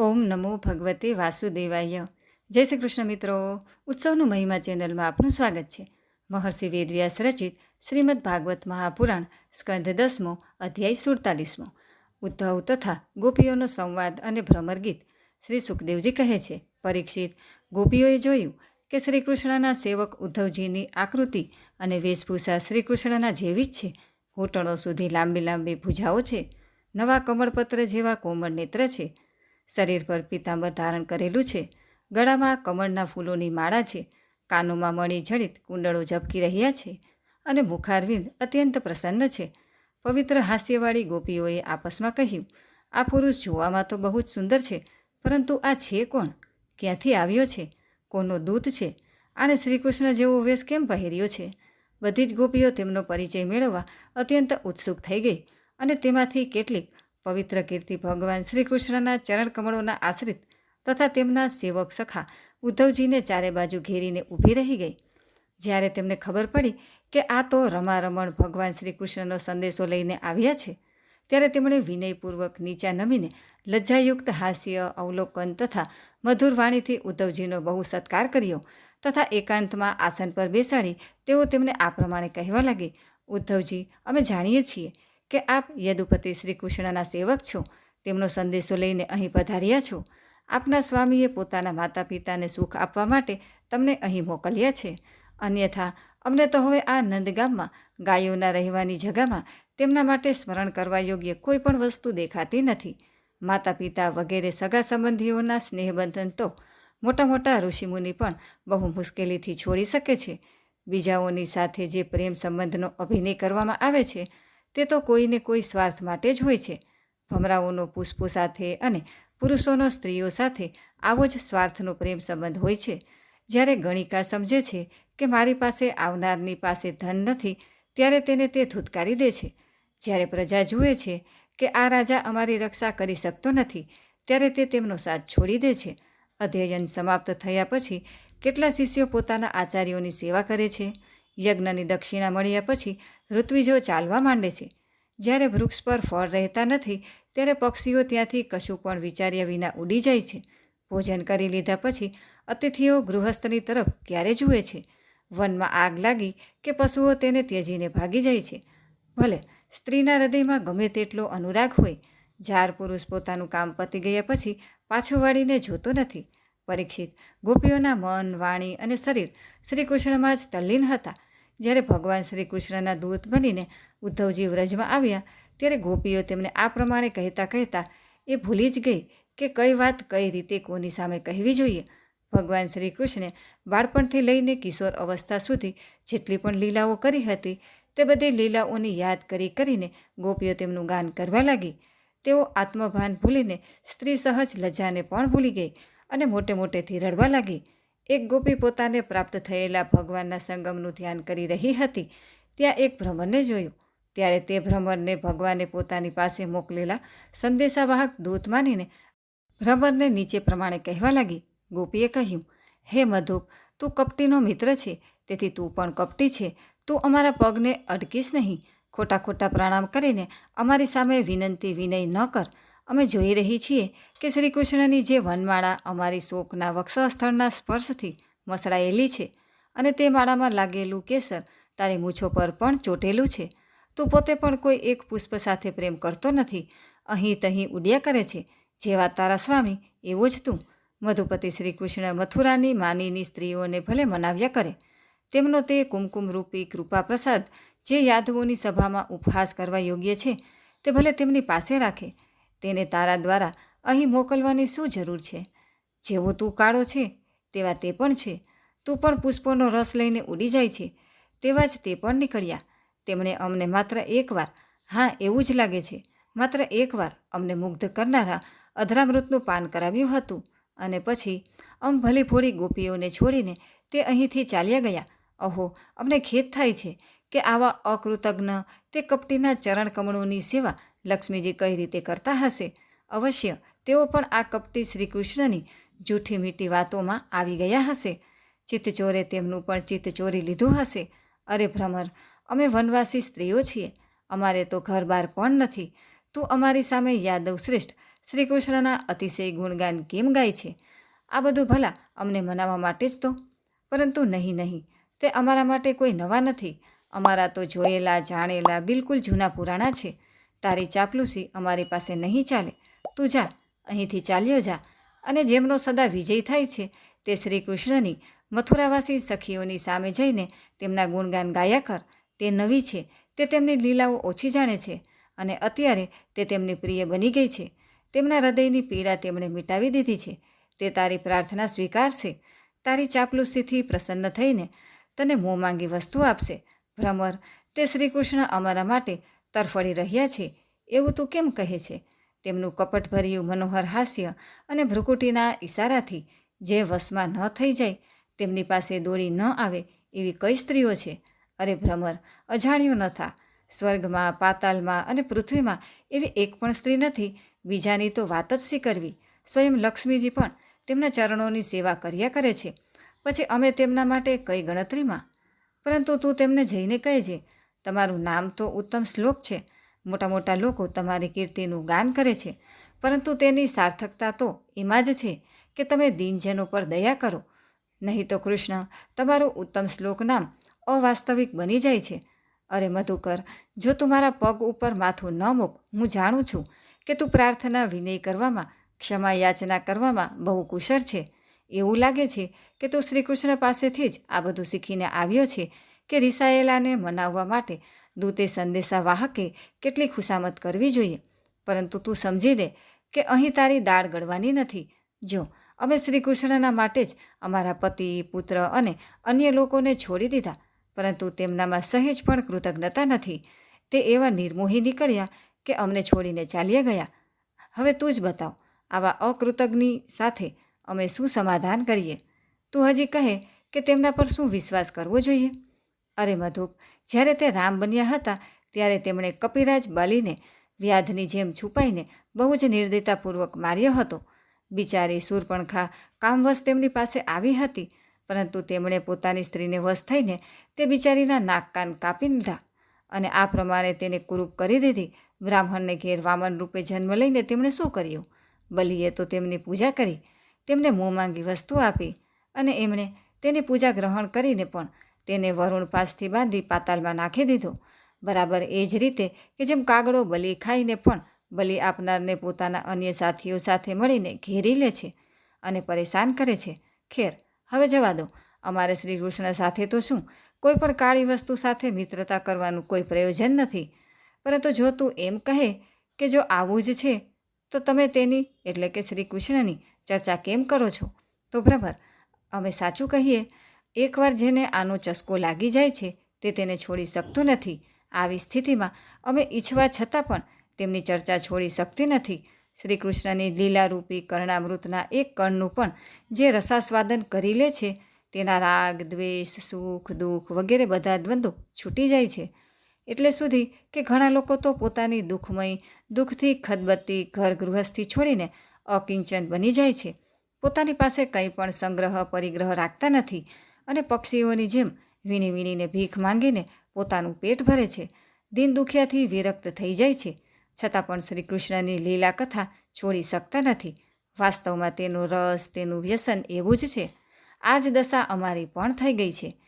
ઓમ નમો ભગવતે વાસુદેવાય. જય શ્રી કૃષ્ણ મિત્રો. ઉત્સવનું મહિમા ચેનલમાં આપનું સ્વાગત છે. મહર્ષિ વેદવ્યાસ રચિત શ્રીમદ ભાગવત મહાપુરાણ સ્કંધ દસમો અધ્યાય સુડતાલીસમો. ઉદ્ધવ તથા ગોપીઓનો સંવાદ અને ભ્રમર ગીત શ્રી સુખદેવજી કહે છે. પરીક્ષિત ગોપીઓએ જોયું કે શ્રી કૃષ્ણના સેવક ઉદ્ધવજીની આકૃતિ અને વેશભૂષા શ્રી કૃષ્ણના જેવી જ છે. ઘૂંટણો સુધી લાંબી લાંબી ભૂજાઓ છે. નવા કમળપત્ર જેવા કોમળ નેત્ર છે. શરીર પર પીતાંબર ધારણ કરેલું છે. ગળામાં કમળના ફૂલોની માળા છે. કાનોમાં મણી જડિત કુંડળો ઝબકી રહ્યા છે અને મુખારવિંદ અત્યંત પ્રસન્ન છે. પવિત્ર હાસ્યવાળી ગોપીઓએ આપસમાં કહ્યું, આ પુરુષ જોવામાં તો બહુ જ સુંદર છે, પરંતુ આ છે કોણ? ક્યાંથી આવ્યો છે? કોનો દૂત છે? આને શ્રીકૃષ્ણ જેવો વેશ કેમ પહેર્યો છે? બધી જ ગોપીઓ તેમનો પરિચય મેળવવા અત્યંત ઉત્સુક થઈ ગઈ અને તેમાંથી કેટલીક પવિત્ર કીર્તિ ભગવાન શ્રી કૃષ્ણના ચરણ કમળોના આશ્રિત તથા તેમના સેવક સખા ઉદ્ધવજીને ચારે બાજુ ઘેરીને ઊભી રહી ગઈ. જ્યારે તેમને ખબર પડી કે આ તો રમારમણ ભગવાન શ્રી કૃષ્ણનો સંદેશો લઈને આવ્યા છે, ત્યારે તેમણે વિનયપૂર્વક નીચા નમીને લજ્જાયુક્ત હાસ્ય, અવલોકન તથા મધુર વાણીથી ઉદ્ધવજીનો બહુ સત્કાર કર્યો તથા એકાંતમાં આસન પર બેસાડી તેઓ તેમને આ પ્રમાણે કહેવા લાગી, ઉદ્ધવજી, અમે જાણીએ છીએ કે આપ યદુપતિ શ્રી કૃષ્ણના સેવક છો, તેમનો સંદેશો લઈને અહીં પધાર્યા છો. આપના સ્વામીએ પોતાના માતા પિતાને સુખ આપવા માટે તમને અહીં મોકલ્યા છે. અન્યથા, અમને તો હવે આ નંદગામમાં, ગાયોના રહેવાની જગામાં, તેમના માટે સ્મરણ કરવા યોગ્ય કોઈ પણ વસ્તુ દેખાતી નથી. માતા પિતા વગેરે સગા સંબંધીઓના સ્નેહબંધન તો મોટા મોટા ઋષિમુનિ પણ બહુ મુશ્કેલીથી છોડી શકે છે. બીજાઓની સાથે જે પ્રેમ સંબંધનો અભિનય કરવામાં આવે છે તે તો કોઈને કોઈ સ્વાર્થ માટે જ હોય છે. ભમરાઓનો પુષ્પો સાથે અને પુરુષોનો સ્ત્રીઓ સાથે આવો જ સ્વાર્થનો પ્રેમ સંબંધ હોય છે. જ્યારે ગણિકા સમજે છે કે મારી પાસે આવનારની પાસે ધન નથી, ત્યારે તેને તે ધૂતકારી દે છે. જ્યારે પ્રજા જુએ છે કે આ રાજા અમારી રક્ષા કરી શકતો નથી, ત્યારે તે તેમનો સાથ છોડી દે છે. અધ્યયન સમાપ્ત થયા પછી કેટલા શિષ્યો પોતાના આચાર્યોની સેવા કરે છે? યજ્ઞની દક્ષિણા મળ્યા પછી ઋત્વિજો ચાલવા માંડે છે. જ્યારે વૃક્ષ પર ફળ રહેતા નથી, ત્યારે પક્ષીઓ ત્યાંથી કશું પણ વિચાર્યા વિના ઉડી જાય છે. ભોજન કરી લીધા પછી અતિથિઓ ગૃહસ્થની તરફ ક્યારે જુએ છે? વનમાં આગ લાગી કે પશુઓ તેને ત્યજીને ભાગી જાય છે? ભલે, સ્ત્રીના હૃદયમાં ગમે તેટલો અનુરાગ હોય, જાર પુરુષ પોતાનું કામ પતી ગયા પછી પાછો વાળીને જોતો નથી. પરીક્ષિત, ગોપીઓના મન, વાણી અને શરીર શ્રી કૃષ્ણમાં જ તલ્લીન હતા. જ્યારે ભગવાન શ્રી કૃષ્ણના દૂત બનીને ઉદ્ધવજી વ્રજમાં આવ્યા, ત્યારે ગોપીઓ તેમને આ પ્રમાણે કહેતા કહેતા એ ભૂલી જ ગઈ કે કઈ વાત કઈ રીતે કોની સામે કહેવી જોઈએ. ભગવાન શ્રી કૃષ્ણે બાળપણથી લઈને કિશોર અવસ્થા સુધી જેટલી પણ લીલાઓ કરી હતી, તે બધી લીલાઓની યાદ કરી કરીને ગોપીઓ તેમનું ગાન કરવા લાગી. તેઓ આત્મભાન ભૂલીને સ્ત્રી સહજ લજાને પણ ભૂલી ગઈ અને મોટે મોટેથી રડવા લાગી. એક ગોપી પોતાને પ્રાપ્ત થયેલા ભગવાનના સંગમનું ધ્યાન કરી રહી હતી. ત્યાં એક ભ્રમરને જોયું. ત્યારે તે ભ્રમરને ભગવાને પોતાની પાસે મોકલેલા સંદેશાવાહક દૂત માનીને ભ્રમરને નીચે પ્રમાણે કહેવા લાગી. ગોપીએ કહ્યું, હે મધુક તું કપટીનો મિત્ર છે. તેથી તું પણ કપટી છે. તું અમારા પગને અડકીશ નહીં. ખોટા ખોટા પ્રણામ કરીને અમારી સામે વિનંતી વિનય ન કર. અમે જોઈ રહી છીએ કે શ્રી કૃષ્ણની જે વનમાળા અમારી શોકના વક્ષસ્થળના સ્પર્શથી મસળાયેલી છે અને તે માળામાં લાગેલું કેસર તારી મૂછો પર પણ ચોટેલું છે. તું પોતે પણ કોઈ એક પુષ્પ સાથે પ્રેમ કરતો નથી. અહીં તહીં ઉડ્યા કરે છે. જેવા તારા સ્વામી, એવો જ તું. મધુપતિ શ્રી કૃષ્ણ મથુરાની માનીની સ્ત્રીઓને ભલે મનાવ્યા કરે. તેમનો તે કુમકુમરૂપી કૃપા પ્રસાદ જે યાદવોની સભામાં ઉપહાસ કરવા યોગ્ય છે, તે ભલે તેમની પાસે રાખે તેને તારા દ્વારા અહીં મોકલવાની શું જરૂર છે? જેવો તું કાળો છે, તેવા તે પણ છે. તું પણ પુષ્પોનો રસ લઈને ઉડી જાય છે, તેવા જ તે પણ નીકળ્યા. તેમણે અમને માત્ર એકવાર હા, એવું જ લાગે છે, માત્ર એકવાર અમને મુગ્ધ કરનારા અધરામૃતનું પાન કરાવ્યું હતું. અને પછી અમ ભલી ગોપીઓને છોડીને તે અહીંથી ચાલ્યા ગયા. અહો અમને ખેદ થાય છે કે આવા અકૃતજ્ઞ તે કપટીના ચરણ કમળોની સેવા લક્ષ્મીજી કઈ રીતે કરતા હશે? અવશ્ય, તેઓ પણ આ કપટી શ્રી કૃષ્ણની જૂઠી મીઠી વાતોમાં આવી ગયા હશે. ચિત્તચોરે તેમનું પણ ચિત્ત ચોરી લીધું હશે. અરે ભ્રમર, અમે વનવાસી સ્ત્રીઓ છીએ. અમારે તો ઘર બાર પણ નથી. તું અમારી સામે યાદવ શ્રેષ્ઠ શ્રી કૃષ્ણના અતિશય ગુણગાન કેમ ગાય છે? આ બધું ભલા અમને મનાવવા માટે જ તો. પરંતુ નહીં નહીં, તે અમારા માટે કોઈ નવા નથી. અમારા તો જોયેલા, જાણેલા બિલકુલ જૂના પુરાણા છે. તારી ચાપલુસી અમારી પાસે નહીં ચાલે. તું જા, અહીંથી ચાલ્યો જા. અને જેમનો સદા વિજય થાય છે, તે શ્રી કૃષ્ણની મથુરાવાસી સખીઓની સામે જઈને તેમના ગુણગાન ગાયા કર. તે નવી છે, તે તેમની લીલાઓ ઓછી જાણે છે અને અત્યારે તે તેમની પ્રિય બની ગઈ છે. તેમના હૃદયની પીડા તેમણે મિટાવી દીધી છે. તે તારી પ્રાર્થના સ્વીકારશે. તારી ચાપલુસીથી પ્રસન્ન થઈને તને મોં માંગી વસ્તુ આપશે. ભ્રમર, તે શ્રી કૃષ્ણ અમારા માટે તરફડી રહ્યા છે, એવું તું કેમ કહે છે? તેમનું કપટભર્યું મનોહર હાસ્ય અને ભ્રુકુટીના ઈશારાથી જે વશમાં ન થઈ જાય, તેમની પાસે દોડી ન આવે એવી કઈ સ્ત્રીઓ છે? અરે ભ્રમર, અજાણ્યું ન થા. સ્વર્ગમાં, પાતાલમાં અને પૃથ્વીમાં એવી એક પણ સ્ત્રી નથી, બીજાની તો વાત જ શી કરવી સ્વયં લક્ષ્મીજી પણ તેમના ચરણોની સેવા કર્યા કરે છે. પછી અમે તેમના માટે કઈ ગણતરીમાં? પરંતુ તું તેમને જઈને કહેજે તમારું નામ તો ઉત્તમ શ્લોક છે. મોટા મોટા લોકો તમારી કીર્તિનું ગાન કરે છે. પરંતુ તેની સાર્થકતા તો એમાં જ છે કે તમે દીનજનો પર દયા કરો. નહીં તો કૃષ્ણ, તમારું ઉત્તમ શ્લોક નામ અવાસ્તવિક બની જાય છે. અરે મધુકર, જો તું મારા પગ ઉપર માથું ન મૂક, હું જાણું છું કે તું પ્રાર્થના વિનય કરવામાં, ક્ષમા યાચના કરવામાં બહુ કુશળ છે. એવું લાગે છે કે તું શ્રી કૃષ્ણ પાસેથી જ આ બધું શીખીને આવ્યો છે કે રિસાયેલાને મનાવવા માટે દૂતે સંદેશાવાહકે કેટલી ખુશામત કરવી જોઈએ. પરંતુ તું સમજી લે કે અહીં તારી દાળ ગળવાની નથી. જો, અમે શ્રી કૃષ્ણના માટે જ અમારા પતિ, પુત્ર અને અન્ય લોકોને છોડી દીધા, પરંતુ તેમનામાં સહેજ પણ કૃતજ્ઞતા નથી. તે એવા નિર્મોહી નીકળ્યા કે અમને છોડીને ચાલ્યા ગયા. હવે તું જ બતાવ, આવા અકૃતજ્ઞની સાથે અમે શું સમાધાન કરીએ? તું હજી કહે કે તેમના પર શું વિશ્વાસ કરવો જોઈએ? અરે મધુપ, જ્યારે તે રામ બન્યા હતા, ત્યારે તેમણે કપિરાજ બલીને, વ્યાધની જેમ છુપાઈને બહુ જ નિર્દયતાપૂર્વક માર્યો હતો. બિચારી સૂરપણખા કામવશ તેમની પાસે આવી હતી, પરંતુ તેમણે પોતાની સ્ત્રીને વશ થઈને તે બિચારીના નાક કાન કાપી લીધા અને આ પ્રમાણે તેને કુરૂપ કરી દીધી. બ્રાહ્મણને ઘેર વામન રૂપે જન્મ લઈને તેમણે શું કર્યું? બલીએ તો તેમની પૂજા કરી, તેમને મોં માંગી વસ્તુ આપી અને એમણે તેની પૂજા ગ્રહણ કરીને પણ તેને વરુણ પાસથી બાંધી પાતાલમાં નાખી દીધો. બરાબર એ જ રીતે કે જેમ કાગડો બલી ખાઈને પણ બલી આપનારને પોતાના અન્ય સાથીઓ સાથે મળીને ઘેરી લે છે અને પરેશાન કરે છે. ખેર, હવે જવા દો. અમારે શ્રી કૃષ્ણ સાથે તો શું? કોઈ પણ કાળી વસ્તુ સાથે મિત્રતા કરવાનું કોઈ પ્રયોજન નથી. પરંતુ જો તું એમ કહે કે જો આવું જ છે, તો તમે તેની, એટલે કે શ્રી કૃષ્ણની ચર્ચા કેમ કરો છો? તો બરાબર અમે સાચું કહીએ એકવાર જેને આનો ચસ્કો લાગી જાય છે, તે તેને છોડી શકતો નથી. આવી સ્થિતિમાં અમે ઈચ્છવા છતાં પણ તેમની ચર્ચા છોડી શકતી નથી. શ્રી કૃષ્ણની લીલારૂપી કર્ણામૃતના એક કણનું પણ જે રસાસ્વાદન કરી લે છે, તેના રાગ, દ્વેષ, સુખ, દુઃખ વગેરે બધા દ્વંદ્વો છૂટી જાય છે. એટલે સુધી કે ઘણા લોકો તો પોતાની દુઃખમય, દુઃખથી ખદબત્તી ઘર ગૃહસ્થી છોડીને અકિંચન બની જાય છે. પોતાની પાસે કંઈ પણ સંગ્રહ, પરિગ્રહ રાખતા નથી. અને પક્ષીઓની જેમ વીણી વીણીને ભીખ માંગીને પોતાનું પેટ ભરે છે. દિન દુખિયાથી વિરક્ત થઈ જાય છે. છતાં પણ શ્રી કૃષ્ણની લીલા કથા છોડી શકતા નથી. વાસ્તવમાં તેનો રસ, તેનું વ્યસન એવું જ છે. આ જ દશા અમારી પણ થઈ ગઈ છે.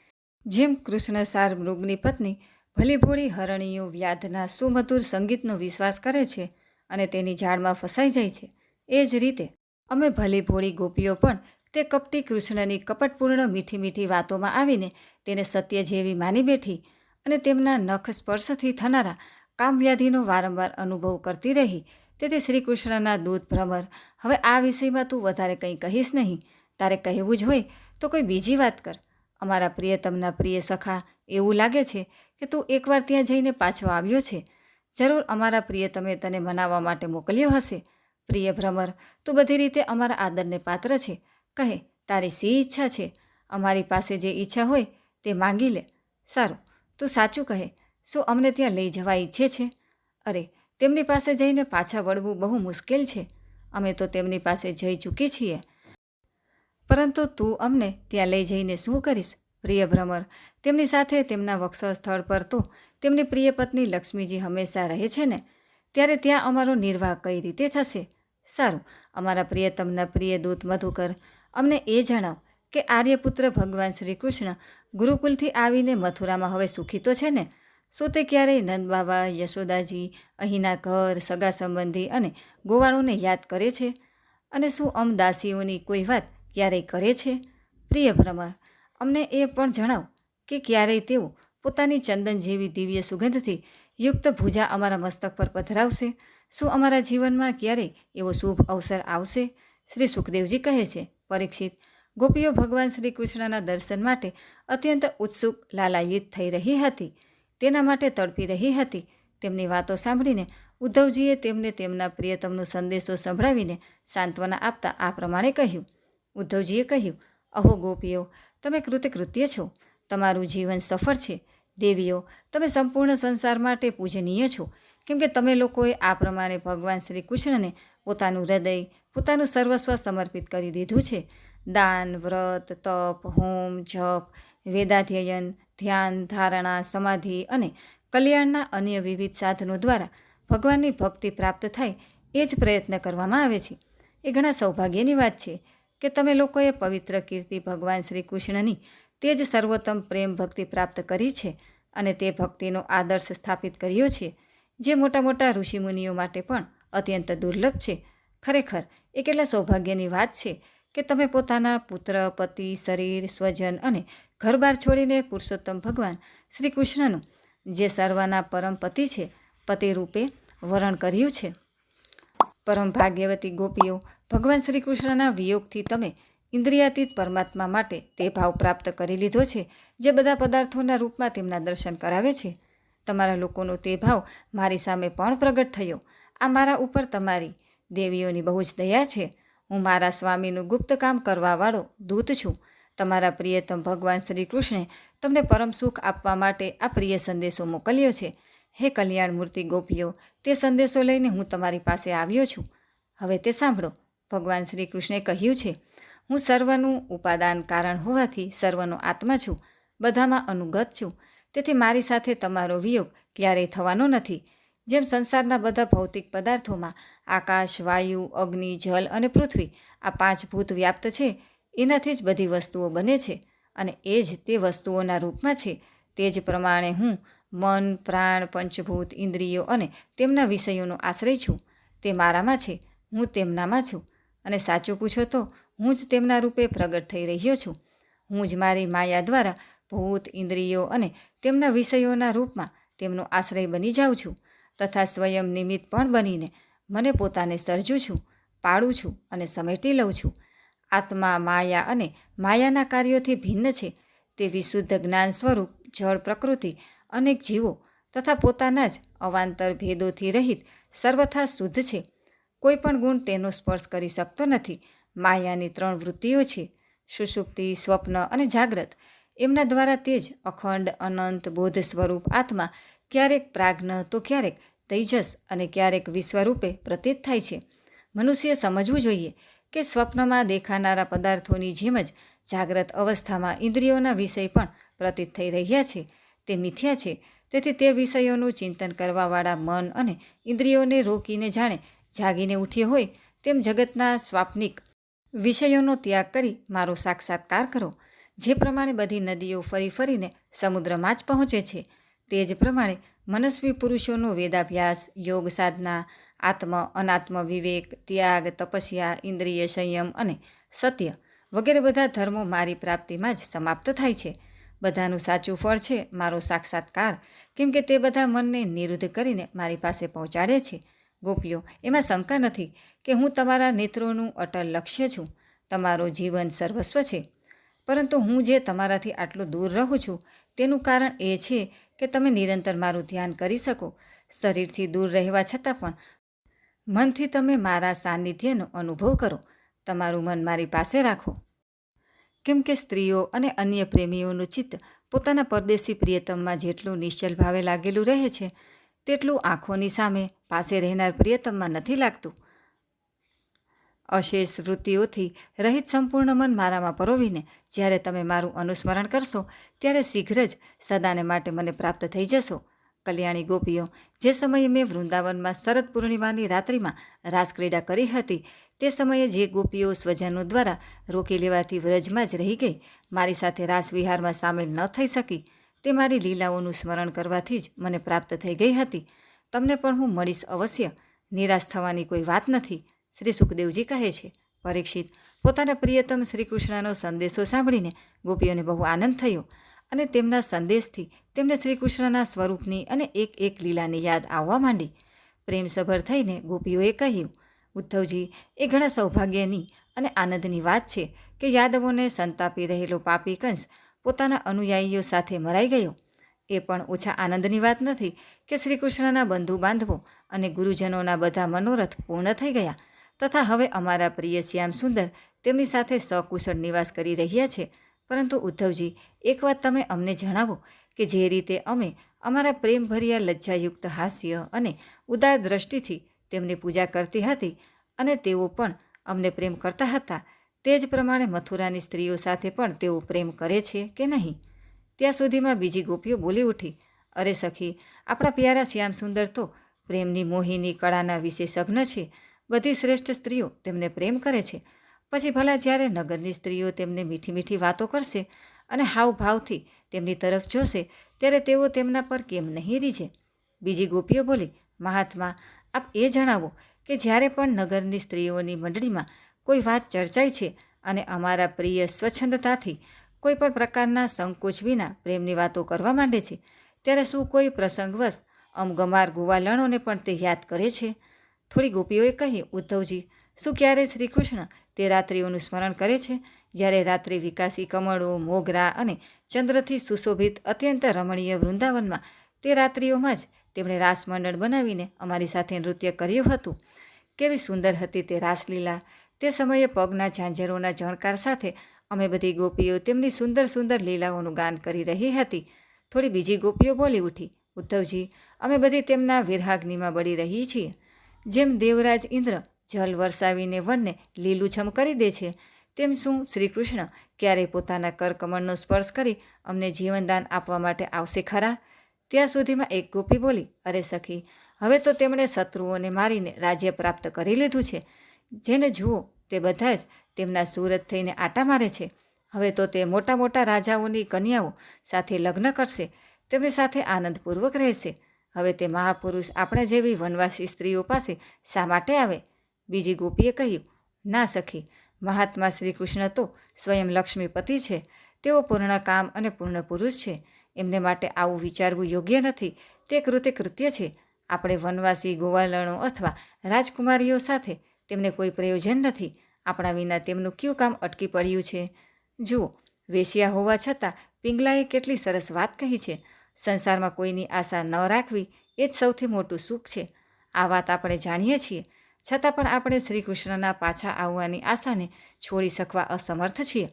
જેમ કૃષ્ણસાર મૃગની પત્ની ભલીભોળી હરણીઓ વ્યાધના સુમધુર સંગીતનો વિશ્વાસ કરે છે અને તેની જાળમાં ફસાઈ જાય છે. એ જ રીતે અમે ભલીભોળી ગોપીઓ પણ તે કપટી કૃષ્ણની કપટપૂર્ણ મીઠી મીઠી વાતોમાં આવીને તેને સત્ય જેવી માની બેઠી અને તેમના નખ સ્પર્શથી થનારા કામવ્યાધિનો વારંવાર અનુભવ કરતી રહી. તેથી શ્રી કૃષ્ણના દૂધ ભ્રમર, હવે આ વિષયમાં તું વધારે કંઈ કહીશ નહીં. તારે કહેવું જ હોય તો કોઈ બીજી વાત કર. અમારા પ્રિયતમના પ્રિય સખા એવું લાગે છે કે તું એકવાર ત્યાં જઈને પાછો આવ્યો છે. જરૂર અમારા પ્રિયતમે તને મનાવવા માટે મોકલ્યો હશે. પ્રિય ભ્રમર, તું બધી રીતે અમારા આદરને પાત્ર છે. કહે, તારી સી ઈચ્છા છે? અમારી પાસે જે ઈચ્છા હોય તે માંગી લે. સારું. તું સાચું કહે, શું અમને ત્યાં લઈ જવા ઈચ્છે છે? અરે, તેમની પાસે જઈને પાછા વળવું બહુ મુશ્કેલ છે. અમે તો તેમની પાસે જઈ ચૂકી છીએ. પરંતુ તું અમને ત્યાં લઈ જઈને શું કરીશ, પ્રિય ભ્રમર? તેમની સાથે તેમના વક્ષ સ્થળ પર તો તેમની પ્રિય પત્ની લક્ષ્મીજી હંમેશા રહે છે ને? ત્યારે ત્યાં અમારો નિર્વાહ કઈ રીતે થશે? સારું, અમારા પ્રિયતમના પ્રિય દૂત મધુકર અમને એ જણાવ કે આર્યપુત્ર ભગવાન શ્રી કૃષ્ણ ગુરુકુલથી આવીને મથુરામાં હવે સુખી તો છે ને? શું તે ક્યારેય નંદબાવા યશોદાજી, અહીંના ઘર, સગા સંબંધી અને ગોવાળોને યાદ કરે છે? અને શું અમ દાસીઓની કોઈ વાત ક્યારેય કરે છે? પ્રિય ભ્રમર, અમને એ પણ જણાવ કે ક્યારેય તેઓ પોતાની ચંદન જેવી દિવ્ય સુગંધથી યુક્ત ભૂજા અમારા મસ્તક પર પધરાવશે? શું અમારા જીવનમાં ક્યારેય એવો શુભ અવસર આવશે? શ્રી સુખદેવજી કહે છે પરીક્ષિત. ગોપીઓ ભગવાન શ્રી કૃષ્ણના દર્શન માટે અત્યંત ઉત્સુક, લાલાયિત થઈ રહી હતી. તેના માટે તડપી રહી હતી. તેમની વાતો સાંભળીને ઉદ્ધવજીએ તેમને તેમના પ્રિયતમનો સંદેશો સંભળાવીને સાંત્વના આપતા આ પ્રમાણે કહ્યું. ઉદ્ધવજીએ કહ્યું, અહો ગોપીઓ, તમે કૃતકૃત્ય છો. તમારું જીવન સફળ છે. દેવીઓ, તમે સંપૂર્ણ સંસાર માટે પૂજનીય છો. કેમ કે તમે લોકોએ આ પ્રમાણે ભગવાન શ્રી કૃષ્ણને પોતાનું હૃદય પોતાનું સર્વસ્વ સમર્પિત કરી દીધું છે. દાન, વ્રત, તપ, હોમ, જપ, વેદાધ્યયન, ધ્યાન, ધારણા, સમાધિ અને કલ્યાણના અન્ય વિવિધ સાધનો દ્વારા ભગવાનની ભક્તિ પ્રાપ્ત થાય એ જ પ્રયત્ન કરવામાં આવે છે. એ ઘણા સૌભાગ્યની વાત છે કે તમે લોકોએ પવિત્ર કીર્તિ ભગવાન શ્રી કૃષ્ણની તે જ સર્વોત્તમ પ્રેમ ભક્તિ પ્રાપ્ત કરી છે અને તે ભક્તિનો આદર્શ સ્થાપિત કર્યો છે, જે મોટા મોટા ઋષિમુનિઓ માટે પણ અત્યંત દુર્લભ છે. ખરેખર એ કેટલા સૌભાગ્યની વાત છે કે તમે પોતાના પુત્ર, પતિ, શરીર, સ્વજન અને ઘરબાર છોડીને પુરુષોત્તમ ભગવાન શ્રી કૃષ્ણનું, જે સર્વના પરમ પતિ છે, પતિ રૂપે વરણ કર્યું છે. પરમ ભાગ્યવતી ગોપીઓ, ભગવાન શ્રી કૃષ્ણના વિયોગથી તમે ઇન્દ્રિયાતીત પરમાત્મા માટે તે ભાવ પ્રાપ્ત કરી લીધો છે, જે બધા પદાર્થોના રૂપમાં તેમના દર્શન કરાવે છે. તમારા લોકોનો તે ભાવ મારી સામે પણ પ્રગટ થયો. આ મારા ઉપર તમારી દેવીઓની બહુ જ દયા છે. હું મારા સ્વામીનું ગુપ્ત કામ કરવાવાળો દૂત છું. તમારા પ્રિયતમ ભગવાન શ્રી કૃષ્ણે તમને પરમ સુખ આપવા માટે આ પ્રિય સંદેશો મોકલ્યો છે. હે કલ્યાણ મૂર્તિ ગોપીઓ, તે સંદેશો લઈને હું તમારી પાસે આવ્યો છું. હવે તે સાંભળો. ભગવાન શ્રી કૃષ્ણે કહ્યું છે, હું સર્વનું ઉપાદાન કારણ હોવાથી સર્વનો આત્મા છું. બધામાં અનુગત છું. તેથી મારી સાથે તમારો વિયોગ ક્યારેય થવાનો નથી. જેમ સંસારના બધા ભૌતિક પદાર્થોમાં આકાશ, વાયુ, અગ્નિ, જલ અને પૃથ્વી આ પાંચ ભૂત વ્યાપ્ત છે, એનાથી જ બધી વસ્તુઓ બને છે અને એ જ તે વસ્તુઓના રૂપમાં છે. તે જ પ્રમાણે હું મન, પ્રાણ, પંચભૂત, ઇન્દ્રિયો અને તેમના વિષયોનો આશ્રય છું. તે મારામાં છે, હું તેમનામાં છું. અને સાચું પૂછો તો, હું જ તેમના રૂપે પ્રગટ થઈ રહ્યો છું. હું જ મારી માયા દ્વારા ભૂત, ઇન્દ્રિયો અને તેમના વિષયોના રૂપમાં તેમનો આશ્રય બની જાઉં છું. તથા સ્વયં નિમિત્ત પણ બનીને મને પોતાને સર્જું છું પાડું છું અને સમેટી લઉં છું. આત્મા માયા અને માયાના કાર્યોથી ભિન્ન છે તે વિશુદ્ધ જ્ઞાન સ્વરૂપ, જળ પ્રકૃતિ, અનેક જીવો તથા પોતાના જ અવાંતર ભેદોથી રહિત સર્વથા શુદ્ધ છે. કોઈ પણ ગુણ તેનો સ્પર્શ કરી શકતો નથી. માયાની ત્રણ વૃત્તિઓ છે. સુષુપ્તિ, સ્વપ્ન અને જાગ્રત. એમના દ્વારા તે જ અખંડ, અનંત, બોધ સ્વરૂપ આત્મા ક્યારેક પ્રાજ્ઞ તો ક્યારેક તૈજસ અને ક્યારેક વિશ્વરૂપે પ્રતીત થાય છે. મનુષ્ય સમજવું જોઈએ કે સ્વપ્નમાં દેખાનારા પદાર્થોની જેમ જ જાગ્રત અવસ્થામાં ઇન્દ્રિયોના વિષય પણ પ્રતીત થઈ રહ્યા છે. તે મિથ્યા છે. તેથી તે વિષયોનું ચિંતન કરવાવાળા મન અને ઇન્દ્રિયોને રોકીને જાણે જાગીને ઉઠ્યો હોય તેમ જગતના સ્વાપ્નિક વિષયોનો ત્યાગ કરી મારો સાક્ષાત્કાર કરો. જે પ્રમાણે બધી નદીઓ ફરી ફરીને સમુદ્રમાં જ પહોંચે છે, તે જ પ્રમાણે મનસ્વી પુરુષોનો વેદાભ્યાસ, યોગ સાધના, આત્મ, અનાત્મ વિવેક, ત્યાગ, તપસ્યા, ઇન્દ્રિય સંયમ અને સત્ય વગેરે બધા ધર્મો મારી પ્રાપ્તિમાં જ સમાપ્ત થાય છે. બધાનું સાચું ફળ છે મારો સાક્ષાત્કાર, કેમ કે તે બધા મનને નિરુદ્ધ કરીને મારી પાસે પહોંચાડે છે. ગોપીઓ, એમાં શંકા નથી કે હું તમારા નેત્રોનું અટલ લક્ષ્ય છું. તમારું જીવન સર્વસ્વ છે. પરંતુ હું જે તમારાથી આટલું દૂર રહું છું, તેનું કારણ એ છે કે તમે નિરંતર મારું ધ્યાન કરી શકો. શરીરથી દૂર રહેવા છતાં પણ મનથી તમે મારા સાનિધ્યનો અનુભવ કરો. તમારું મન મારી પાસે રાખો. કેમ કે સ્ત્રીઓ અને અન્ય પ્રેમીઓનું ચિત્ત પોતાના પરદેશી પ્રિયતમમાં જેટલું નિશ્ચલ ભાવે લાગેલું રહે છે, તેટલું આંખોની સામે પાસે રહેનાર પ્રિયતમમાં નથી લાગતું. અશેષ વૃત્તિઓથી રહિત સંપૂર્ણ મન મારામાં પરોવીને જ્યારે તમે મારું અનુસ્મરણ કરશો, ત્યારે શીઘ્ર જ સદાને માટે મને પ્રાપ્ત થઈ જશો. કલ્યાણી ગોપીઓ, જે સમયે મેં વૃંદાવનમાં શરદ પૂર્ણિમાની રાત્રિમાં રાસક્રીડા કરી હતી, તે સમયે જે ગોપીઓ સ્વજનો દ્વારા રોકી લેવાથી વ્રજમાં જ રહી ગઈ, મારી સાથે રાસવિહારમાં સામેલ ન થઈ શકી. તે મારી લીલાઓનું સ્મરણ કરવાથી જ મને પ્રાપ્ત થઈ ગઈ હતી. તમને પણ હું મળીશ અવશ્ય. નિરાશ થવાની કોઈ વાત નથી. શ્રી સુખદેવજી કહે છે, પરીક્ષિત, પોતાના પ્રિયતમ શ્રી કૃષ્ણનો સંદેશો સાંભળીને ગોપીઓને બહુ આનંદ થયો અને તેમના સંદેશથી તેમને શ્રી કૃષ્ણના સ્વરૂપની અને એક એક લીલાની યાદ આવવા માંડી. પ્રેમસભર થઈને ગોપીઓએ કહ્યું, ઉદ્ધવજી, એ ઘણા સૌભાગ્યની અને આનંદની વાત છે કે યાદવોને સંતાપી રહેલો પાપી કંસ પોતાના અનુયાયીઓ સાથે મરાઈ ગયો. એ પણ ઓછા આનંદની વાત નથી કે શ્રી કૃષ્ણના બંધુ બાંધવો અને ગુરુજનોના બધા મનોરથ પૂર્ણ થઈ ગયા તથા હવે અમારા પ્રિય શ્યામ સુંદર તેમની સાથે સકુશળ નિવાસ કરી રહ્યા છે. પરંતુ ઉદ્ધવજી, એક વાત તમે અમને જણાવો કે જે રીતે અમે અમારા પ્રેમભર્યા લજ્જાયુક્ત હાસ્ય અને ઉદાર દ્રષ્ટિથી તેમની પૂજા કરતી હતી અને તેઓ પણ અમને પ્રેમ કરતા હતા. તે જ પ્રમાણે મથુરાની સ્ત્રીઓ સાથે પણ તેઓ પ્રેમ કરે છે કે નહીં? ત્યાં સુધીમાં બીજી ગોપીઓ બોલી ઉઠી, અરે સખી, આપણા પ્યારા શ્યામ સુંદર તો પ્રેમની મોહિની કળાના વિશેષજ્ઞ છે. બધી શ્રેષ્ઠ સ્ત્રીઓ તેમને પ્રેમ કરે છે. પછી ભલા જ્યારે નગરની સ્ત્રીઓ તેમને મીઠી મીઠી વાતો કરશે અને હાવભાવથી તેમની તરફ જોશે, ત્યારે તેઓ તેમના પર કેમ નહીં રીજે બીજી ગોપીઓ બોલી, મહાત્મા, આપ એ જણાવો કે જ્યારે પણ નગરની સ્ત્રીઓની મંડળીમાં કોઈ વાત ચર્ચાય છે અને અમારા પ્રિય સ્વચ્છંદતાથી કોઈ પણ પ્રકારના સંકોચ વિના પ્રેમની વાતો કરવા માંડે છે, ત્યારે શું કોઈ પ્રસંગવશ અમગમાર ગુવાલણોને પણ તે યાદ કરે છે? થોડી ગોપીઓએ કહી ઉદ્ધવજી, શું ક્યારે શ્રી કૃષ્ણ તે રાત્રિઓનું સ્મરણ કરે છે? જ્યારે રાત્રિ વિકાસી કમળો, મોગરા અને ચંદ્રથી સુશોભિત અત્યંત રમણીય વૃંદાવનમાં તે રાત્રિઓમાં જ તેમણે રાસમંડળ બનાવીને અમારી સાથે નૃત્ય કર્યું હતું. કેવી સુંદર હતી તે રાસલીલા. તે સમયે પગના ઝાંઝરોના જણકાર સાથે અમે બધી ગોપીઓ તેમની સુંદર સુંદર લીલાઓનું ગાન કરી રહી હતી. થોડી બીજી ગોપીઓ બોલી ઉઠી, ઉદ્ધવજી, અમે બધી તેમના વિરહાગ્નિમાં બળી રહી છીએ. જેમ દેવરાજ ઇન્દ્ર જલ વરસાવીને વનને લીલુંછમ કરી દે છે, તેમ શું શ્રી કૃષ્ણ ક્યારેય પોતાના કરકમળનો સ્પર્શ કરી અમને જીવનદાન આપવા માટે આવશે ખરા? ત્યાં સુધીમાં એક ગોપી બોલી, અરે સખી, હવે તો તેમણે શત્રુઓને મારીને રાજ્ય પ્રાપ્ત કરી લીધું છે. જેને જુઓ, તે બધા જ તેમના સુરત થઈને આટા મારે છે. હવે તો તે મોટા મોટા રાજાઓની કન્યાઓ સાથે લગ્ન કરશે. તેમની સાથે આનંદપૂર્વક રહેશે. હવે તે મહાપુરુષ આપણે જેવી વનવાસી સ્ત્રીઓ પાસે શા માટે આવે? બીજી ગોપીએ કહ્યું, ના સખી, મહાત્મા શ્રી કૃષ્ણ તો સ્વયં લક્ષ્મીપતિ છે. તેઓ પૂર્ણ કામ અને પૂર્ણ પુરુષ છે. એમને માટે આવું વિચારવું યોગ્ય નથી. તે કૃત્ય કૃત્ય છે. આપણે વનવાસી ગોવાલણો અથવા રાજકુમારીઓ સાથે તેમને કોઈ પ્રયોજન નથી. આપણા વિના તેમનું કયું કામ અટકી પડ્યું છે? જુઓ, વેશ્યા હોવા છતાં પિંગલાએ કેટલી સરસ વાત કહી છે. સંસારમાં કોઈની આશા ન રાખવી એ જ સૌથી મોટું સુખ છે. આ વાત આપણે જાણીએ છીએ, છતાં પણ આપણે શ્રી કૃષ્ણના પાછા આવવાની આશાને છોડી શકવા અસમર્થ છીએ.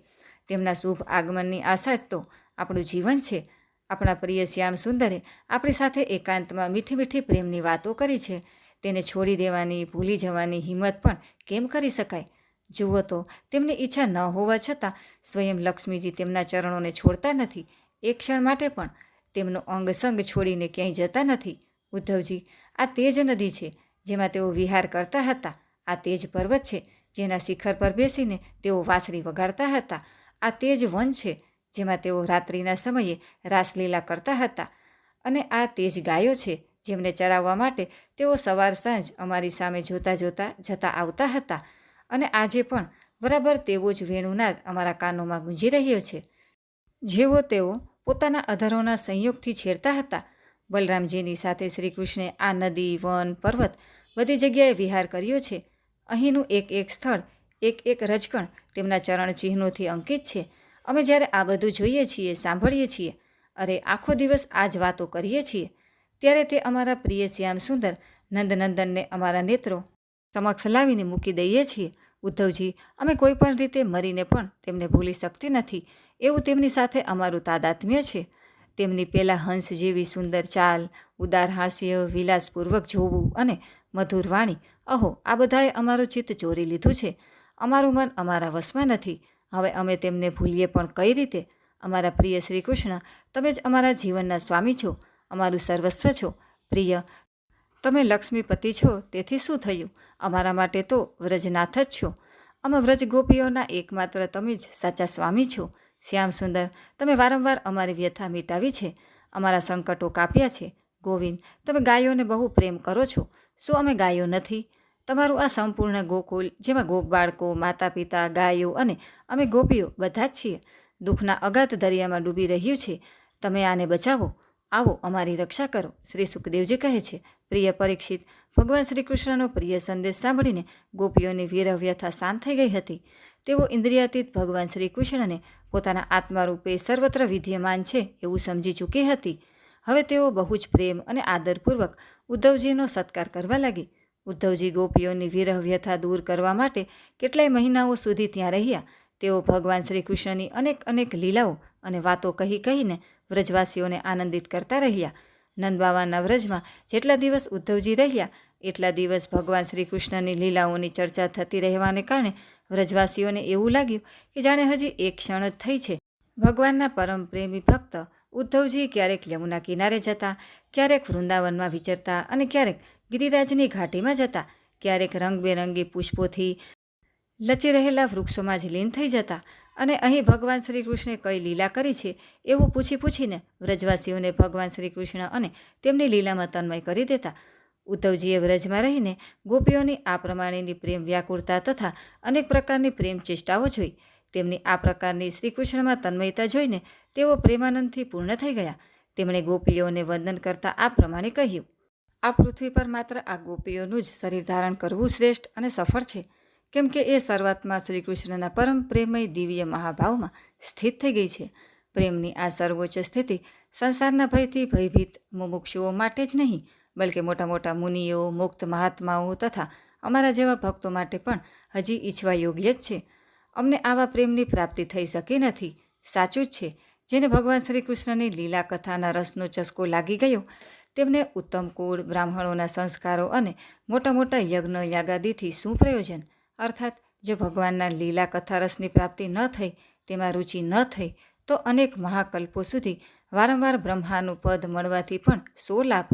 તેમના શુભ આગમનની આશા જ તો આપણું જીવન છે. આપણા પ્રિય શ્યામ સુંદરે આપણી સાથે એકાંતમાં મીઠી મીઠી પ્રેમની વાતો કરી છે. તેને છોડી દેવાની, ભૂલી જવાની હિંમત પણ કેમ કરી શકાય? જુઓ તો, તેમની ઈચ્છા ન હોવા છતાં સ્વયં લક્ષ્મીજી તેમના ચરણોને છોડતા નથી. એક ક્ષણ માટે પણ તેમનો અંગ સંગ છોડીને ક્યાંય જતા નથી. ઉદ્ધવજી, આ તેજ નદી છે, જેમાં તેઓ વિહાર કરતા હતા. આ તેજ પર્વત છે, જેના શિખર પર બેસીને તેઓ વાંસળી વગાડતા હતા. આ તેજ વન છે, જેમાં તેઓ રાત્રિના સમયે રાસલીલા કરતા હતા. અને આ તેજ ગાયો છે, જેમને ચરાવવા માટે તેઓ સવાર સાંજ અમારી સામે જોતા જોતા જતા આવતા હતા. અને આજે પણ બરાબર તેવો જ વેણુનાદ અમારા કાનોમાં ગુંજી રહ્યો છે. જેવો તેઓ પોતાના અધરોના સંયોગથી છેડતા હતા. બલરામજીની સાથે શ્રી કૃષ્ણે આ નદી, વન, પર્વત બધી જગ્યાએ વિહાર કર્યો છે. અહીંનું એક એક સ્થળ, એક એક રજકણ તેમના ચરણ ચિહ્નોથી અંકિત છે. અમે જ્યારે આ બધું જોઈએ છીએ, સાંભળીએ છીએ, અરે આખો દિવસ આ જ વાતો કરીએ છીએ. ત્યારે તે અમારા પ્રિય શ્યામ સુંદર, નંદનંદનને અમારા નેત્રો સમક્ષ લાવીને મૂકી દઈએ છીએ. ઉદ્ધવજી, અમે કોઈ પણ રીતે મરીને પણ તેમને ભૂલી શકતી નથી. એવું તેમની સાથે અમારું તાદાત્મ્ય છે. તેમની પહેલાં હંસ જેવી સુંદર ચાલ, ઉદાર હાસ્ય, વિલાસપૂર્વક જોવું અને મધુર વાણી. અહો, આ બધાએ અમારું ચિત્ત ચોરી લીધું છે. અમારું મન અમારા વશમાં નથી. હવે અમે તેમને ભૂલીએ પણ કઈ રીતે? અમારા પ્રિય શ્રી કૃષ્ણ, તમે જ અમારા જીવનના સ્વામી છો. અમારું સર્વસ્વ છો. પ્રિય, તમે લક્ષ્મીપતિ છો. તેથી શું થયું? અમારા માટે તો વ્રજનાથ જ છો. અમે વ્રજ ગોપીઓના એકમાત્ર તમે જ સાચા સ્વામી છો. શ્યામ સુંદર, તમે વારંવાર અમારી વ્યથા મિટાવી છે, અમારા સંકટો કાપ્યા છે. ગોવિંદ, તમે ગાયોને બહુ પ્રેમ કરો છો. શું અમે ગાયો નથી? તમારું આ સંપૂર્ણ ગોકુલ, જેમાં ગોપ બાળકો માતા પિતા ગાયો અને અમે ગોપીઓ બધા જ છીએ, દુઃખના અગાધ દરિયામાં ડૂબી રહ્યું છે. તમે આને બચાવો. આવો, અમારી રક્ષા કરો. શ્રી સુખદેવજી કહે છે, પ્રિય પરીક્ષિત, ભગવાન શ્રી કૃષ્ણનો પ્રિય સંદેશ સાંભળીને ગોપીઓની વીરવ્યથા શાંત થઈ ગઈ હતી. તેઓ ઇન્દ્રિયાતીત ભગવાન શ્રી કૃષ્ણને પોતાના આત્મારૂપે સર્વત્ર વિદ્યમાન છે એવું સમજી ચૂકી હતી. હવે તેઓ બહુ જ પ્રેમ અને આદરપૂર્વક ઉદ્ધવજીનો સત્કાર કરવા લાગી. ઉદ્ધવજી ગોપીઓની વિરહ વ્યથા દૂર કરવા માટે કેટલાય મહિનાઓ સુધી ત્યાં રહ્યા. તેઓ ભગવાન શ્રી કૃષ્ણની અનેક અનેક લીલાઓ અને વાતો કહી કહીને વ્રજવાસીઓને આનંદિત કરતા રહ્યા. નંદબાવાના વ્રજમાં જેટલા દિવસ ઉદ્ધવજી રહ્યા એટલા દિવસ ભગવાન શ્રી કૃષ્ણની લીલાઓની ચર્ચા થતી રહેવાને કારણે વ્રજવાસીઓને એવું લાગ્યું કે જાણે હજી એક ક્ષણ જ થઈ છે. ભગવાનના પરમ પ્રેમી ભક્ત ઉદ્ધવજી ક્યારેક યમુના કિનારે જતા, ક્યારેક વૃંદાવનમાં વિચરતા અને ક્યારેક ગિરિરાજની ઘાટીમાં જતા, ક્યારેક રંગબેરંગી પુષ્પોથી લચી રહેલા વૃક્ષોમાં જ લીન થઈ જતા અને અહીં ભગવાન શ્રી કૃષ્ણે કઈ લીલા કરી છે એવું પૂછી પૂછીને વ્રજવાસીઓને ભગવાન શ્રી કૃષ્ણ અને તેમની લીલામાં તન્મય કરી દેતા ઉદ્ધવજીએ વ્રજમાં રહીને ગોપીઓની આ પ્રમાણેની પ્રેમ વ્યાકુળતા તથા અનેક પ્રકારની પ્રેમ ચેષ્ટાઓ જોઈ. તેમની આ પ્રકારની શ્રીકૃષ્ણમાં તન્મયતા જોઈને તેઓ પ્રેમાનંદથી પૂર્ણ થઈ ગયા. તેમણે ગોપીઓને વંદન કરતા આ પ્રમાણે કહ્યું, આ પૃથ્વી પર માત્ર આ ગોપીઓનું જ શરીર ધારણ કરવું શ્રેષ્ઠ અને સફળ છે. કેમ કે એ શરૂઆતમાં શ્રી કૃષ્ણના પરમ પ્રેમય દિવ્ય મહાભાવમાં સ્થિત થઈ ગઈ છે. પ્રેમની આ સર્વોચ્ચ સ્થિતિ સંસારના ભયથી ભયભીત મુમુક્ષુઓ માટે જ નહીં બલકે મોટા મોટા મુનિઓ, મુક્ત મહાત્માઓ તથા અમારા જેવા ભક્તો માટે પણ હજી ઈચ્છવા યોગ્ય જ છે. અમને આવા પ્રેમની પ્રાપ્તિ થઈ શકી નથી. સાચું જ છે. જેને ભગવાન શ્રી કૃષ્ણની લીલા કથાના રસનો ચસ્કો લાગી ગયો, તેમને ઉત્તમ કુળ, બ્રાહ્મણોના સંસ્કારો અને મોટા મોટા યજ્ઞ યાગાદીથી શું પ્રયોજન? અર્થાત, જો ભગવાનના લીલા કથા રસની પ્રાપ્તિ ન થઈ, તેમાં રુચિ ન થઈ, તો અનેક મહાકલ્પો સુધી વારંવાર બ્રહ્માનું પદ મળવાથી પણ સો લાભ?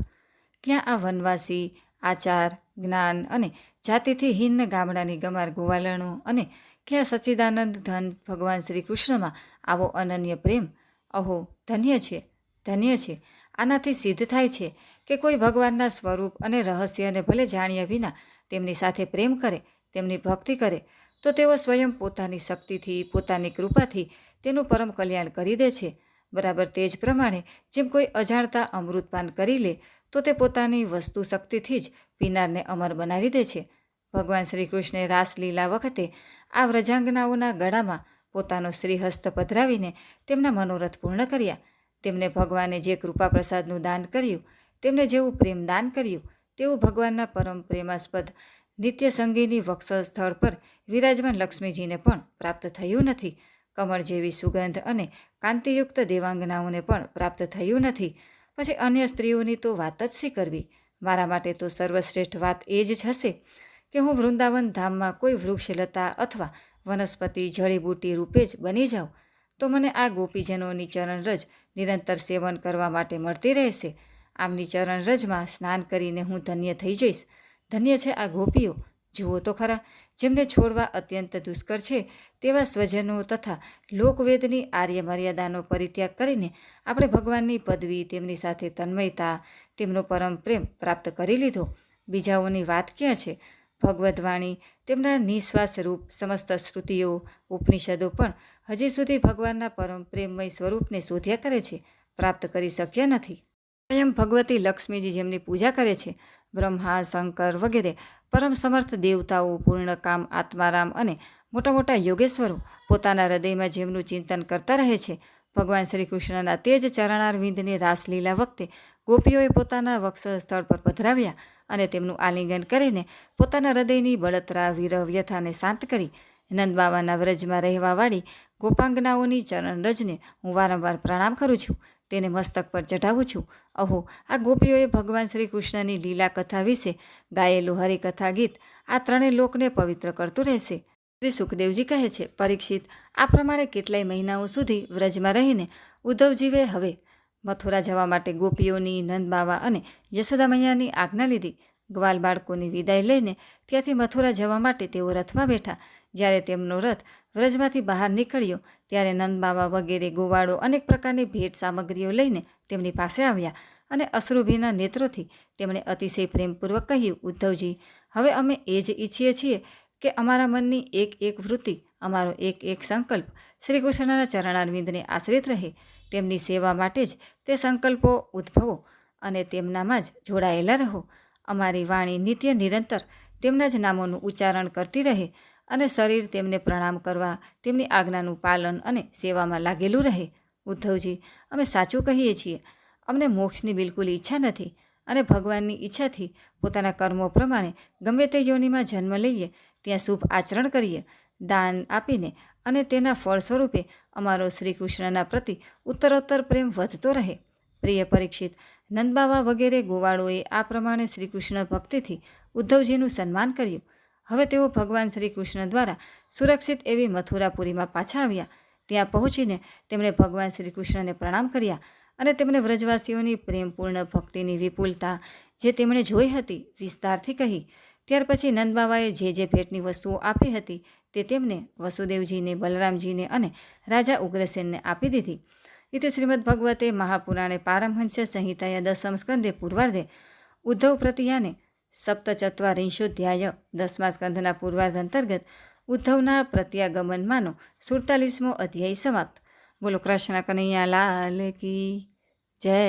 ત્યાં આ વનવાસી, આચાર, જ્ઞાન અને જાતિથી હિન્ન ગામડાની ગમાર ગોવાલણો અને ક્યાં સચ્ચિદાનંદ ધન ભગવાન શ્રી કૃષ્ણમાં આવો અનન્ય પ્રેમ. અહો, ધન્ય છે ધન્ય છે. આનાથી સિદ્ધ થાય છે કે કોઈ ભગવાનના સ્વરૂપ અને રહસ્યને ભલે જાણ્યા વિના તેમની સાથે પ્રેમ કરે, તેમની ભક્તિ કરે, તો તેઓ સ્વયં પોતાની શક્તિથી, પોતાની કૃપાથી તેનું પરમ કલ્યાણ કરી દે છે. બરાબર તે જ પ્રમાણે જેમ કોઈ અજાણતા અમૃતપાન કરી લે તો તે પોતાની વસ્તુ શક્તિથી જ પીનારને અમર બનાવી દે છે. ભગવાન શ્રી કૃષ્ણે રાસલીલા વખતે આ વ્રજાંગનાઓના ગળામાં પોતાનો શ્રીહસ્ત પધરાવીને તેમના મનોરથ પૂર્ણ કર્યા. તેમને ભગવાને જે કૃપા પ્રસાદનું દાન કર્યું, તેમને જેવું પ્રેમ દાન કર્યું, તેવું ભગવાનના પરમ પ્રેમાસ્પદ નિત્ય સંગીની વક્ષ સ્થળ પર વિરાજમાન લક્ષ્મીજીને પણ પ્રાપ્ત થયું નથી. કમળ જેવી સુગંધ અને કાંતિયુક્ત દેવાંગનાઓને પણ પ્રાપ્ત થયું નથી. પછી અન્ય સ્ત્રીઓની તો વાત જ શી કરવી મારા માટે તો સર્વશ્રેષ્ઠ વાત એ જ હશે કે હું વૃંદાવન ધામમાં કોઈ વૃક્ષલતા અથવા વનસ્પતિ જડીબૂટી રૂપે જ બની જાઉં, તો મને આ ગોપીજનોની ચરણરજ નિરંતર સેવન કરવા માટે મળતી રહેશે. આમની ચરણરજમાં સ્નાન કરીને હું ધન્ય થઈ જઈશ. ધન્ય છે આ ગોપીઓ. જુઓ તો ખરા જેમને છોડવા અત્યંત દુષ્કર છે, તેવા સ્વજનો તથા લોકવેદની આર્ય મર્યાદાનો પરિત્યાગ કરીને આપણે ભગવાનની પદવી, તેમની સાથે તન્મયતા, તેમનો પરમ પ્રેમ પ્રાપ્ત કરી લીધો. બીજાઓની વાત ક્યાં છે? ભગવદ્વાણી, તેમના નિશ્વાસ રૂપ સમસ્ત શ્રુતિઓ, ઉપનિષદો પણ હજી સુધી ભગવાનના પરમ પ્રેમમય સ્વરૂપને શોધ્યા કરે છે, પ્રાપ્ત કરી શક્યા નથી. સ્વયં ભગવતી લક્ષ્મીજી જેમની પૂજા કરે છે બ્રહ્મા, શંકર વગેરે પરમ સમર્થ દેવતાઓ પૂર્ણકામ આત્મારામ અને મોટા મોટા યોગેશ્વરો પોતાના હૃદયમાં જેમનું ચિંતન કરતા રહે છે, ભગવાન શ્રી કૃષ્ણના તેજ ચરણારવિંદની રાસલીલા વખતે ગોપીઓએ પોતાના વક્ષ સ્થળ પર પધરાવ્યા અને તેમનું આલિંગન કરીને પોતાના હૃદયની બળતરા, વિરહ, વ્યથાને શાંત કરી નંદબાવાના વ્રજમાં રહેવાવાળી ગોપાંગનાઓની ચરણરજને હું વારંવાર પ્રણામ કરું છું. તેને મસ્તક પર ચઢાવું છું. અહો, આ ગોપીઓએ ભગવાન શ્રી કૃષ્ણની લીલા કથા વિશે ગાયેલું હરિકથા ગીત આ ત્રણેય લોકને પવિત્ર કરતું રહેશે. શ્રી સુખદેવજી કહે છે, પરીક્ષિત, આ પ્રમાણે કેટલાય મહિનાઓ સુધી વ્રજમાં રહીને ઉદ્ધવજીવે હવે. મથુરા જવા માટે ગોપીઓની નંદબાવા અને યશોદા મૈયાની આજ્ઞા લીધી. ગ્વાલ બાળકોની વિદાય લઈને ત્યાંથી મથુરા જવા માટે તેઓ રથમાં બેઠા. જ્યારે તેમનો રથ વ્રજમાંથી બહાર નીકળ્યો, ત્યારે નંદબાવા વગેરે ગોવાળો અનેક પ્રકારની ભેટ સામગ્રીઓ લઈને તેમની પાસે આવ્યા અને અશ્રુભીના નેત્રોથી તેમણે અતિશય પ્રેમપૂર્વક કહ્યું, ઉદ્ધવજી, હવે અમે એ જ ઈચ્છીએ છીએ કે અમારા મનની એક એક વૃત્તિ, અમારો એક એક સંકલ્પ શ્રી કૃષ્ણના ચરણારવિંદને આશ્રિત રહે. તેમની સેવા માટે જ તે સંકલ્પો ઉદ્ભવો અને તેમનામાં જ જોડાયેલા રહો. અમારી વાણી નિત્ય નિરંતર, તેમના જ નામોનું ઉચ્ચારણ કરતી રહે અને શરીર તેમને પ્રણામ કરવા, તેમની આજ્ઞાનું પાલન અને સેવામાં લાગેલું રહે. ઉદ્ધવજી, અમે સાચું કહીએ છીએ. અમને મોક્ષની બિલકુલ ઈચ્છા નથી અને ભગવાનની ઈચ્છાથી પોતાના કર્મો પ્રમાણે ગમે તે યોનિમાં જન્મ લઈએ, ત્યાં શુભ આચરણ કરીએ, દાન આપીને અને તેના ફળ સ્વરૂપે અમારો શ્રી કૃષ્ણના પ્રતિ ઉત્તરોત્તર પ્રેમ વધતો રહે. પ્રિય પરીક્ષિત નંદબાવા વગેરે ગોવાળોએ આ પ્રમાણે શ્રી કૃષ્ણ ભક્તિથી ઉદ્ધવજીનું સન્માન કર્યું. હવે તેઓ ભગવાન શ્રી કૃષ્ણ દ્વારા સુરક્ષિત એવી મથુરાપુરીમાં પાછા આવ્યા. ત્યાં પહોંચીને તેમણે ભગવાન શ્રી કૃષ્ણને પ્રણામ કર્યા અને તેમણે વ્રજવાસીઓની પ્રેમપૂર્ણ ભક્તિની વિપુલતા જે તેમણે જોઈ હતી વિસ્તારથી કહી. ત્યાર પછી નંદબાવાએ જે જે ભેટની વસ્તુઓ આપી હતી તે તેમને વસુદેવજીને, બલરામજીને અને રાજા ઉગ્રસેનને આપી દીધી. ઇતિ श्रीमद्भगवते ભગવતે મહાપુરાણે પારમહંસ સંહિતાયા पूर्वार्धे उद्धवप्रतियाने સપ્તચત્વારિંશોધ્યાય દસમા સ્કંધના પૂર્વાર્ધ અંતર્ગત ઉદ્ધવના પ્રત્યાગમનમાંનો સુડતાલીસમો અધ્યાય સમાપ્ત બોલો કૃષ્ણ કનૈયા લાલ કી જય